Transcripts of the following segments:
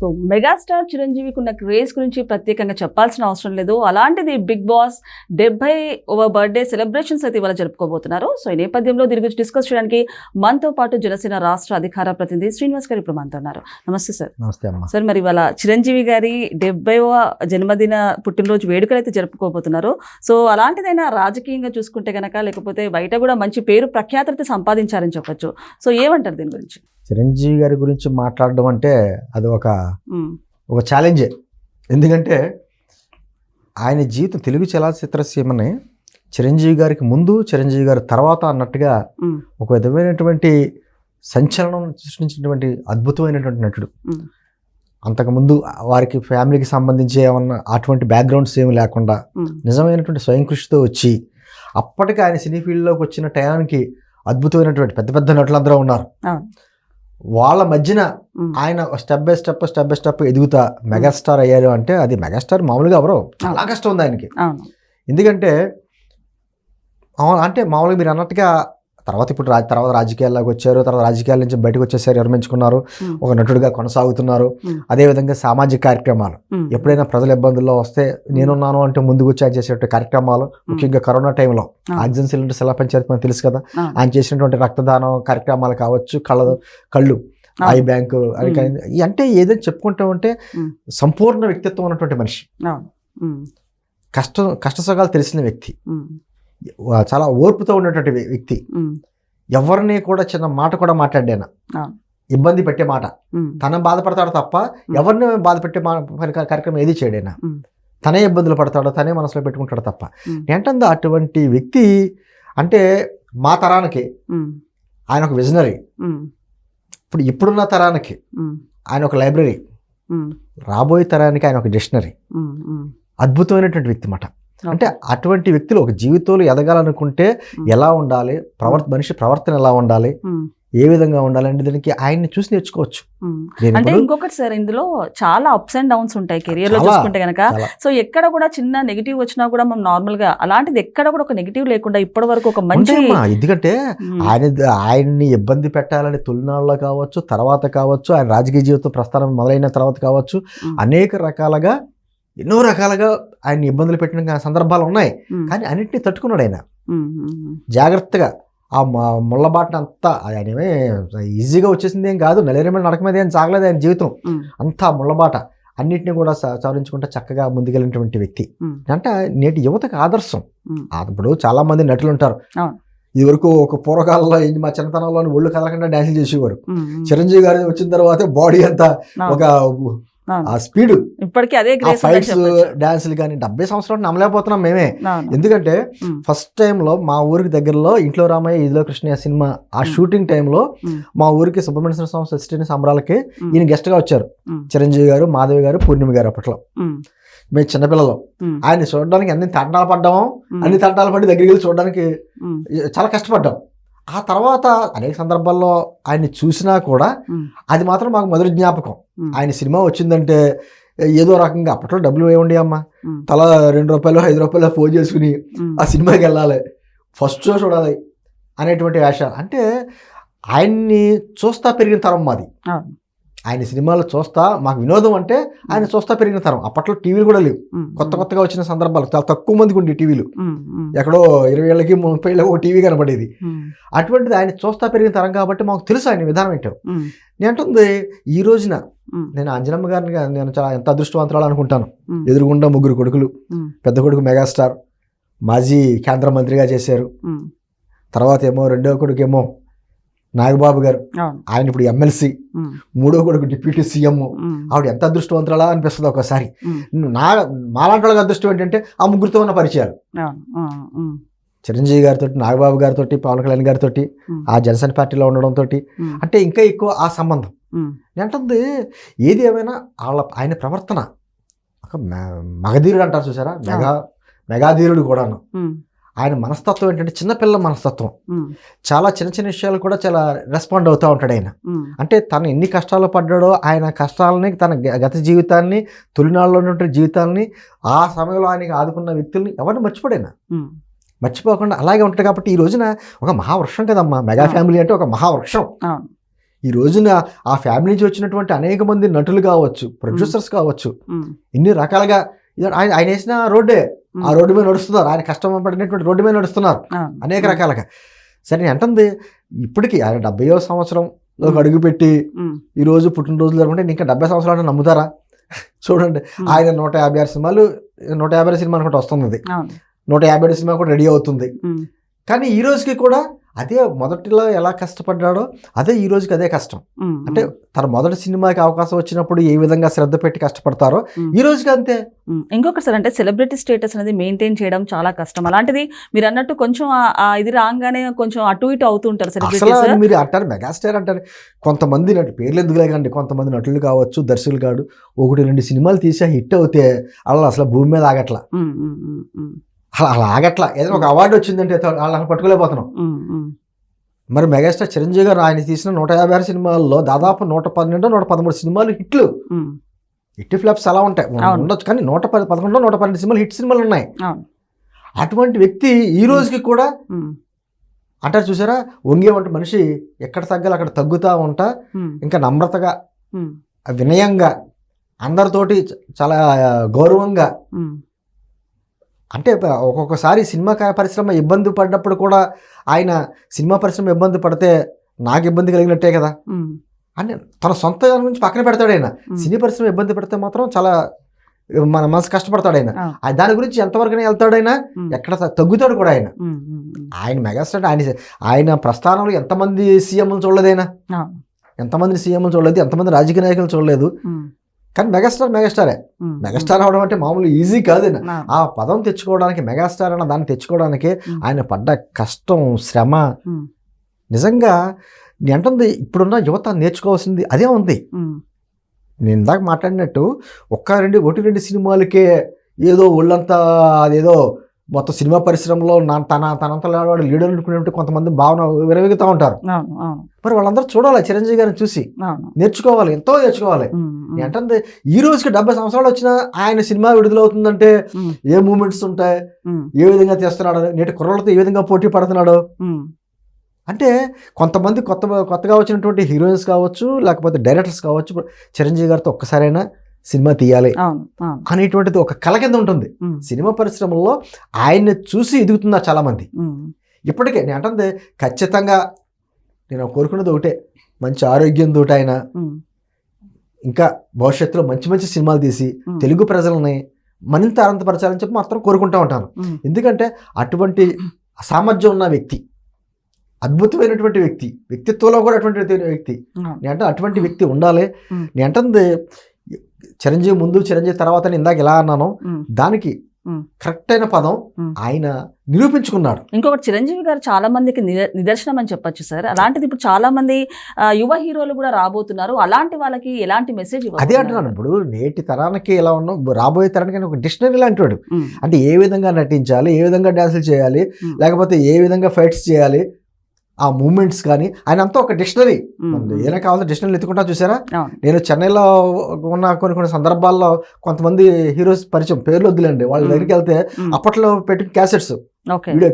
So megastar చిరంజీవికి ఉన్న craze గురించి ప్రత్యేకంగా చెప్పాల్సిన అవసరం లేదు. అలాంటిది బిగ్ బాస్ డెబ్బై ఓవర్ బర్త్డే సెలబ్రేషన్స్ అయితే ఇవాళ జరుపుకోబోతున్నారు. సో ఈ నేపథ్యంలో దీని గురించి డిస్కస్ చేయడానికి మనతో పాటు జనసేన రాష్ట్ర అధికార ప్రతినిధి శ్రీనివాస్ గారు ఇప్పుడు మనతో ఉన్నారు. నమస్తే సార్. నమస్తే అమ్మా. సార్ మరి ఇవాళ చిరంజీవి గారి డెబ్బైవ జన్మదిన పుట్టినరోజు వేడుకలు అయితే జరుపుకోబోతున్నారు. సో అలాంటిదైనా రాజకీయంగా చూసుకుంటే గనక లేకపోతే బయట కూడా మంచి పేరు ప్రఖ్యాతత సంపాదించారని చెప్పొచ్చు. సో ఏమంటారు దీని గురించి? చిరంజీవి గారి గురించి మాట్లాడడం అంటే అది ఒక ఒక ఛాలెంజే ఎందుకంటే ఆయన జీవితం తెలుగు చలనచిత్రసీమని చిరంజీవి గారికి ముందు చిరంజీవి గారి తర్వాత అన్నట్టుగా ఒక విధమైనటువంటి సంచలనం సృష్టించినటువంటి అద్భుతమైనటువంటి నటుడు. అంతకుముందు వారికి ఫ్యామిలీకి సంబంధించి ఏమన్నా అటువంటి బ్యాక్గ్రౌండ్స్ ఏమి లేకుండా నిజమైనటువంటి స్వయం కృషితో వచ్చి అప్పటికి ఆయన సినీ ఫీల్డ్లోకి వచ్చిన టయానికి అద్భుతమైనటువంటి పెద్ద పెద్ద నటులందరూ ఉన్నారు. వాళ్ళ మధ్యన ఆయన step by step step by step ఎదుగుతా megastar అయ్యారు అంటే అది మెగాస్టార్ మామూలుగా ఎవరో. చాలా కష్టం ఉంది ఆయనకి. ఎందుకంటే అంటే మామూలుగా మీరు అన్నట్టుగా తర్వాత ఇప్పుడు రా తర్వాత రాజకీయాల్లోకి వచ్చారు తర్వాత రాజకీయాల నుంచి బయటకు వచ్చేసారు విరమించుకున్నారు ఉమ్, ఒక నటుడిగా కొనసాగుతున్నారు. అదేవిధంగా సామాజిక కార్యక్రమాలు. ఎప్పుడైనా ప్రజల ఇబ్బందుల్లో వస్తే నేనున్నాను అంటే ముందుకు వచ్చి ఆయన చేసే కార్యక్రమాలు ముఖ్యంగా కరోనా టైంలో. ఆక్సిజన్ సిలిండర్స్ ఎలా పనిచేది మనకు తెలుసు కదా. ఆయన చేసినటువంటి రక్తదానం కార్యక్రమాలు కావచ్చు కళ్ళ కళ్ళు. ఐ బ్యాంకు అంటే ఏదైనా చెప్పుకుంటూ ఉంటే. సంపూర్ణ వ్యక్తిత్వం ఉన్నటువంటి మనిషి. ఉమ్, కష్టం కష్టసుఖాలు తెలిసిన వ్యక్తి. చాలా ఓర్పుతో ఉన్నటువంటి వ్య- వ్యక్తి. ఎవరిని కూడా చిన్న మాట కూడా మాట్లాడాను. ఇబ్బంది పెట్టే మాట. తన బాధపడతాడు తప్ప ఎవరిని బాధ పెట్టే కార్యక్రమం ఏది చేయడైనా. తనే ఇబ్బందులు పడతాడు తనే మనసులో పెట్టుకుంటాడు తప్ప. ఏంటంటే అటువంటి వ్యక్తి అంటే మా తరానికి ఆయన ఒక విజనరీ. ఇప్పుడు ఇప్పుడున్న తరానికి ఆయన ఒక లైబ్రరీ. రాబోయే తరానికి ఆయన ఒక డిక్షనరీ. అద్భుతమైనటువంటి వ్యక్తి మాట అంటే అటువంటి వ్యక్తులు ఒక జీవితంలో ఎదగాలనుకుంటే. ఎలా ఉండాలి? ప్రవర్త మనిషి ప్రవర్తన ఎలా ఉండాలి? ఏ విధంగా ఉండాలి అంటే దీనికి ఆయన్ని చూసి నేర్చుకోవచ్చు. అంటే ఇంకొకటి సార్ ఇందులో చాలా అప్స్ అండ్ డౌన్స్ ఉంటాయి కెరియర్లో చూసుకుంటే గనక. చాలా. సో ఎక్కడ కూడా చిన్న నెగిటివ్ వచ్చినా కూడా మనం నార్మల్గా అలాంటిది ఎక్కడ కూడా ఒక నెగిటివ్ లేకుండా ఇప్పటి వరకు ఒక మంచి. ఎందుకంటే ఆయన ఆయన్ని ఇబ్బంది పెట్టాలని తొలినాళ్ళలో కావచ్చు తర్వాత కావచ్చు ఆయన రాజకీయ జీవితం ప్రస్థానం మొదలైన తర్వాత కావచ్చు అనేక రకాలుగా ఎన్నో రకాలుగా ఆయన ఇబ్బందులు పెట్టిన సందర్భాలు ఉన్నాయి. కానీ అన్నింటినీ తట్టుకున్నాడు ఆయన. జాగ్రత్తగా ఆ మ- ముళ్ళబాటను అంతా ఆయన ఈజీగా వచ్చేసింది ఏం కాదు. నలేరమైన నడక మీద ఏం సాగలేదు ఆయన జీవితం. అంతా ముళ్ళబాట అన్నిటిని కూడా సవరించుకుంటూ చక్కగా ముందుకెళ్ళినటువంటి వ్యక్తి. అంటే నేటి యువతకు ఆదర్శం. ఇప్పుడు చాలా మంది నటులు ఉంటారు. ఇది వరకు ఒక పూర్వకాలంలో మా చిన్నతనంలో ఒళ్ళు కదలకుండా డాన్సులు చేసేవారు. చిరంజీవి గారి వచ్చిన తర్వాత బాడీ అంతా ఒక. ఆ. స్పీడ్. ఇప్పటికీ అదే ఫైట్స్ డాన్సులు కానీ డెబ్బై సంవత్సరాలు నమ్మలేకపోతున్నాం మేమే. ఎందుకంటే. ఫస్ట్ టైంలో మా ఊరికి దగ్గరలో ఇంట్లో రామయ్య ఇదిలో కృష్ణయ్య సినిమా ఆ. షూటింగ్ టైంలో. మా ఊరికి సుబ్రహ్మణ్య స్వామి సృష్టిని సంబరాలకి ఈయన guest గా వచ్చారు. చిరంజీవి గారు మాధవి గారు పూర్ణిమ గారు అప్పట్లో. మేము చిన్నపిల్లలు. ఆయన చూడడానికి అన్ని తంటాలు పడ్డాము అన్ని తంటాలు పడి దగ్గరికి వెళ్ళి చూడడానికి చాలా కష్టపడ్డాం. ఆ తర్వాత అనేక సందర్భాల్లో ఆయన్ని చూసినా కూడా అది మాత్రం మాకు మొదటి జ్ఞాపకం. ఆయన సినిమా వచ్చిందంటే ఏదో రకంగా అప్పట్లో డబ్బులు ఏముండి అమ్మ. తల రెండు రూపాయలు ఐదు రూపాయలు ఫోన్ చేసుకుని ఆ సినిమాకి వెళ్ళాలి. ఫస్ట్ షో చూడాలి అనేటువంటి వేషాలు అంటే ఆయన్ని చూస్తా పెరిగిన తరం మాది. ఆయన సినిమాలు చూస్తా మాకు వినోదం అంటే ఆయన చూస్తా పెరిగిన తరం. అప్పట్లో టీవీలు కూడా లేవు. కొత్త కొత్తగా వచ్చిన సందర్భాలు చాలా తక్కువ మందికి ఉండే టీవీలు. ఎక్కడో ఇరవై ఏళ్ళకి ముప్పై ఏళ్ళకి ఒక టీవీ కనబడేది అటువంటిది ఆయన చూస్తా పెరిగిన తరం కాబట్టి మాకు తెలుసు ఆయన విధానం ఏంటో. నేను అంటుంది ఈ రోజున నేను అంజనమ్మ గారిని నేను చాలా ఎంత అదృష్టవంతురాలు అనుకుంటాను. ఎదురుగుండా ముగ్గురు కొడుకులు పెద్ద కొడుకు మెగాస్టార్ మాజీ కేంద్ర మంత్రిగా చేశారు. తర్వాత ఏమో రెండో కొడుకు ఏమో నాగబాబు గారు. ఆయన ఇప్పుడు ఎమ్మెల్సీ. మూడో కొడుకు డిప్యూటీ సీఎం. ఆవిడ ఎంత అదృష్టవంతురాలా అనిపిస్తుంది ఒకసారి. నా మాలాంటి వాళ్ళకి అదృష్టం ఏంటంటే ఆ ముగ్గురితో ఉన్న పరిచయాలు. చిరంజీవి గారితో నాగబాబు గారితో పవన్ కళ్యాణ్ గారితో ఆ జనసేన పార్టీలో ఉండడంతో అంటే ఇంకా ఎక్కువ ఆ సంబంధం. ఏంటంది ఏది ఏమైనా వాళ్ళ ఆయన ప్రవర్తన. ఒక మగధీరుడు అంటారు చూసారా? మెగా మెగాధీరుడు కూడాను. ఆయన మనస్తత్వం ఏంటంటే చిన్నపిల్ల మనస్తత్వం. చాలా చిన్న చిన్న విషయాలు కూడా చాలా రెస్పాండ్ అవుతూ ఉంటాడు ఆయన. అంటే తను ఎన్ని కష్టాలు పడ్డాడో ఆయన కష్టాలని తన గ- గత జీవితాన్ని తొలినాళ్ళలో ఉన్నటువంటి జీవితాన్ని ఆ సమయంలో ఆయనకి ఆదుకున్న వ్యక్తుల్ని ఎవరిని మర్చిపోడైనా మర్చిపోకుండా అలాగే ఉంటుంది కాబట్టి ఈ రోజున ఒక మహావృక్షం కదమ్మా. మెగా. ఫ్యామిలీ అంటే ఒక మహావృక్షం. ఈ రోజున ఆ ఫ్యామిలీ నుంచి వచ్చినటువంటి అనేక మంది నటులు కావచ్చు ప్రొడ్యూసర్స్ కావచ్చు ఇన్ని రకాలుగా ఆయన ఆయన వేసిన రోడ్డే. ఆ రోడ్డు మీద నడుస్తున్నారు. ఆయన కష్టం పడినటువంటి రోడ్డు మీద నడుస్తున్నారు. అనేక రకాలుగా. సరే నేను అంటుంది ఇప్పటికీ ఆయన డెబ్బైవ సంవత్సరంలో అడుగుపెట్టి ఉమ్, ఈ రోజు పుట్టినరోజులు జరుపుకుంటే ఇంకా డెబ్బై సంవత్సరాలు నమ్ముతారా? చూడండి ఆయన నూట యాభై ఆరు సినిమాలు నూట యాభై ఆరు సినిమా అనుకుంటే వస్తుంది. నూట యాభై ఏడు సినిమా కూడా రెడీ అవుతుంది. కానీ ఈ రోజుకి కూడా అదే మొదటిలో ఎలా కష్టపడ్డాడో అదే ఈ రోజుకి అదే కష్టం. అంటే తన మొదటి సినిమాకి అవకాశం వచ్చినప్పుడు ఏ విధంగా శ్రద్ధ పెట్టి కష్టపడతారో. ఈ రోజుకి అంతే. ఇంకొకటి సార్ అంటే సెలబ్రిటీ స్టేటస్ అనేది మెయింటైన్ చేయడం చాలా కష్టం. అలాంటిది మీరు అన్నట్టు కొంచెం ఇది రాగానే కొంచెం అటు ఇటు అవుతుంటారు అసలు మీరు అంటారు మెగాస్టార్ అంటారు. కొంతమంది నటు పేర్లు ఎందుకు లేకండి కొంతమంది నటులు కావచ్చు దర్శకులు కాడు ఒకటి రెండు సినిమాలు తీసా హిట్ అవుతే అలా అసలు భూమి మీద ఆగట్లా. అలా అలా ఆగట్లా. ఏదైనా ఒక అవార్డు వచ్చిందంటే వాళ్ళని పట్టుకోలేకపోతున్నాం. ఉమ్, ఉమ్, మరి మెగాస్టార్ చిరంజీవి గారు ఆయన తీసిన నూట యాభై ఆరు సినిమాల్లో దాదాపు నూట పన్నెండు నూట పదమూడు సినిమాలు హిట్లు. హిట్ ఫ్లాప్స్ అలా ఉంటాయి. ఉండొచ్చు కానీ నూట పది పదకొండు నూట పన్నెండు సినిమాలు హిట్ సినిమాలు ఉన్నాయి. అటువంటి వ్యక్తి ఈ రోజుకి కూడా అంటారు చూసారా? వంగే వంటి మనిషి ఎక్కడ తగ్గాలి అక్కడ తగ్గుతా ఉంటా. ఇంకా నమ్రతగా వినయంగా అందరితోటి చాలా గౌరవంగా అంటే ఒక్కొక్కసారి సినిమా పరిశ్రమ ఇబ్బంది పడ్డప్పుడు కూడా ఆయన సినిమా పరిశ్రమ ఇబ్బంది పడితే నాకు ఇబ్బంది కలిగినట్టే కదా. అని తన సొంత దాని గురించి పక్కన పెడతాడు ఆయన. సినీ పరిశ్రమ ఇబ్బంది పడితే మాత్రం చాలా మన మనసు కష్టపడతాడు ఆయన. దాని గురించి ఎంతవరకు వెళ్తాడు ఆయన. ఎక్కడ తగ్గుతాడు కూడా ఆయన. ఆయన మెగాస్టార్ ఆయన ఆయన ప్రస్థానంలో ఎంతమంది సీఎంలు చూడలేదైనా అవును. ఎంతమంది సీఎంలు చూడలేదు ఎంతమంది రాజకీయ నాయకులు చూడలేదు. కానీ మెగాస్టార్ మెగాస్టారే. మెగాస్టార్ అవడం అంటే మామూలు ఈజీ కాదు. ఆ, పదం తెచ్చుకోవడానికి మెగాస్టార్ అన్న దాన్ని తెచ్చుకోవడానికి. ఆయన పడ్డ కష్టం శ్రమ నిజంగా అంటుంది ఇప్పుడున్న యువత నేర్చుకోవాల్సింది అదే ఉంది. నేను ఇందాక మాట్లాడినట్టు ఒక్క రెండు ఒకటి రెండు సినిమాలకే ఏదో ఒళ్ళంతా అదేదో మొత్తం సినిమా పరిశ్రమలో నా తన తనంత వాడు లీడర్ అనుకునేట్టు కొంతమంది భావన విరవిగుతూ ఉంటారు. మరి వాళ్ళందరూ చూడాలి చిరంజీవి గారిని చూసి. నేర్చుకోవాలి ఎంతో నేర్చుకోవాలి. అంటుంది ఈ రోజుకి డెబ్బై సంవత్సరాలు వచ్చినా ఆయన సినిమా విడుదలవుతుందంటే ఏ మూమెంట్స్ ఉంటాయి? ఏ విధంగా చేస్తున్నాడు నేటి కుర్రలతో ఏ విధంగా పోటీ పడుతున్నాడు? అంటే కొంతమంది కొత్త కొత్తగా వచ్చినటువంటి హీరోయిన్స్ కావచ్చు లేకపోతే డైరెక్టర్స్ కావచ్చు చిరంజీవి గారితో ఒక్కసారైనా సినిమా తీయాలి అనేటువంటిది ఒక కళ కింద ఉంటుంది. సినిమా పరిశ్రమలో ఆయన్ని చూసి ఎదుగుతున్నారు చాలామంది. ఇప్పటికే నేను అంటుంది ఖచ్చితంగా నేను కోరుకున్నది ఒకటే మంచి ఆరోగ్యంతో ఆయన ఉమ్, ఇంకా భవిష్యత్తులో మంచి మంచి సినిమాలు తీసి తెలుగు ప్రజలని మరింత ఆనందపరచాలని చెప్పి మాత్రం కోరుకుంటా ఉంటాను. ఎందుకంటే అటువంటి సామర్థ్యం ఉన్న వ్యక్తి అద్భుతమైనటువంటి వ్యక్తి వ్యక్తిత్వంలో కూడా అటువంటి వ్యక్తి. నేను అంటే అటువంటి వ్యక్తి ఉండాలి. నేను అంటుంది చిరంజీవి ముందు చిరంజీవి తర్వాత నేను ఇందాక ఎలా అన్నాను. దానికి. కరెక్ట్ అయిన పదం. ఆయన నిరూపించుకున్నాడు. ఇంకొకటి చిరంజీవి గారు చాలా మందికి నిద- నిదర్శనం అని చెప్పొచ్చు సార్. అలాంటిది ఇప్పుడు చాలా మంది యువ హీరోలు కూడా రాబోతున్నారు. అలాంటి వాళ్ళకి ఎలాంటి మెసేజ్ అదే అంటున్నాను. ఇప్పుడు నేటి తరానికి ఎలా ఉన్నాం? రాబోయే తరానికి ఒక డిక్షనరీ లాంటి వాడు. అంటే ఏ విధంగా నటించాలి ఏ విధంగా డ్యాన్సులు చేయాలి. లేకపోతే ఏ విధంగా ఫైట్స్ చేయాలి ఆ మూమెంట్స్ కానీ ఆయన అంతా ఒక డిక్షనరీ. ఏదైనా కావాలంటే డిక్షనరీ ఎత్తుకుంటా చూసారా? నేను చెన్నైలో ఉన్న కొన్ని కొన్ని సందర్భాల్లో కొంతమంది హీరోస్ పరిచయం పేర్లు వద్దులేండి. వాళ్ళ. దగ్గరికి వెళ్తే అప్పట్లో పెట్టిన క్యాసెట్స్. వీడియో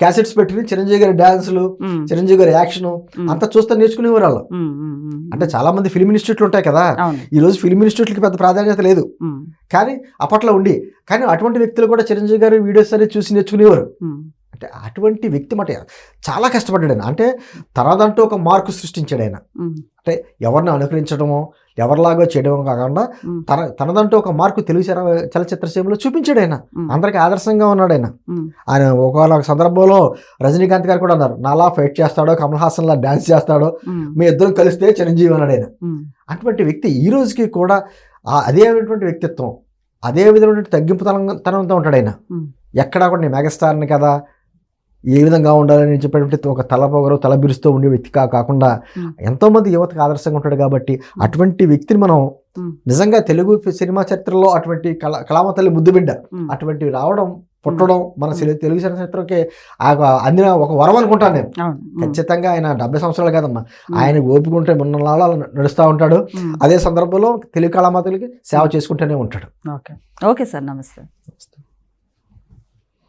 క్యాసెట్స్ పెట్టి చిరంజీవి గారి డాన్సులు చిరంజీవి గారి యాక్షన్ అంతా చూస్తే నేర్చుకునేవారు వాళ్ళు. అంటే చాలా మంది ఫిల్మ్ ఇన్స్టిట్యూట్లు ఉంటాయి కదా. ఈ రోజు ఫిల్మ్ ఇన్స్టిట్యూట్లకి పెద్ద ప్రాధాన్యత లేదు. కానీ అప్పట్లో ఉండి కానీ అటువంటి వ్యక్తులు కూడా చిరంజీవి గారి వీడియోస్ అనేది చూసి నేర్చుకునేవారు. అంటే అటువంటి వ్యక్తి మాట చాలా కష్టపడ్డాడు ఆయన అంటే తనదంటూ ఒక మార్కు సృష్టించాడు ఆయన అంటే ఎవరిని అనుకరించడమో ఎవరిలాగో చేయడమో కాకుండా తన తనదంటూ ఒక మార్కు తెలుగు చల- చలచిత్ర సీమలో చూపించాడు ఆయన అందరికి ఆదర్శంగా ఉన్నాడు ఆయన ఆయన ఒకవేళ సందర్భంలో రజనీకాంత్ గారు కూడా అన్నారు నాలా ఫైట్ చేస్తాడో కమల్ హాసన్ లా డాన్స్ చేస్తాడో మీ ఇద్దరం కలిస్తే చిరంజీవి అన్నాడు ఆయన అటువంటి వ్యక్తి ఈ రోజుకి కూడా ఆ అదే విధమైనటువంటి వ్యక్తిత్వం అదే విధమైనటువంటి తగ్గింపు తనం- తనంతో ఉంటాడు ఆయన. ఎక్కడా కూడా నేను మెగాస్టార్ని కదా ఏ విధంగా ఉండాలని చెప్పేటువంటి ఒక తల పొగరు తల బిరుస్తూ ఉండే వ్యక్తి కాకుండా ఉమ్. ఎంతో మంది యువతకు ఆదర్శంగా ఉంటాడు కాబట్టి అటువంటి వ్యక్తిని మనం. నిజంగా తెలుగు సినిమా చరిత్రలో అటువంటి కళ కళామ తల్లి ముద్దు బిడ్డ ఉమ్, అటువంటి రావడం పుట్టడం మన తెలుగు చరిత్రకి అందిన ఒక వరం అనుకుంటాను నేను. ఖచ్చితంగా ఆయన డెబ్బై సంవత్సరాలు కదమ్మా. ఆయన ఓపిక ఉంటే మొన్న నాళాలు నడుస్తూ ఉంటాడు. అదే సందర్భంలో తెలుగు కళామాతలకి సేవ చేసుకుంటూనే ఉంటాడు. ఓకే. ఓకే సార్ నమస్తే.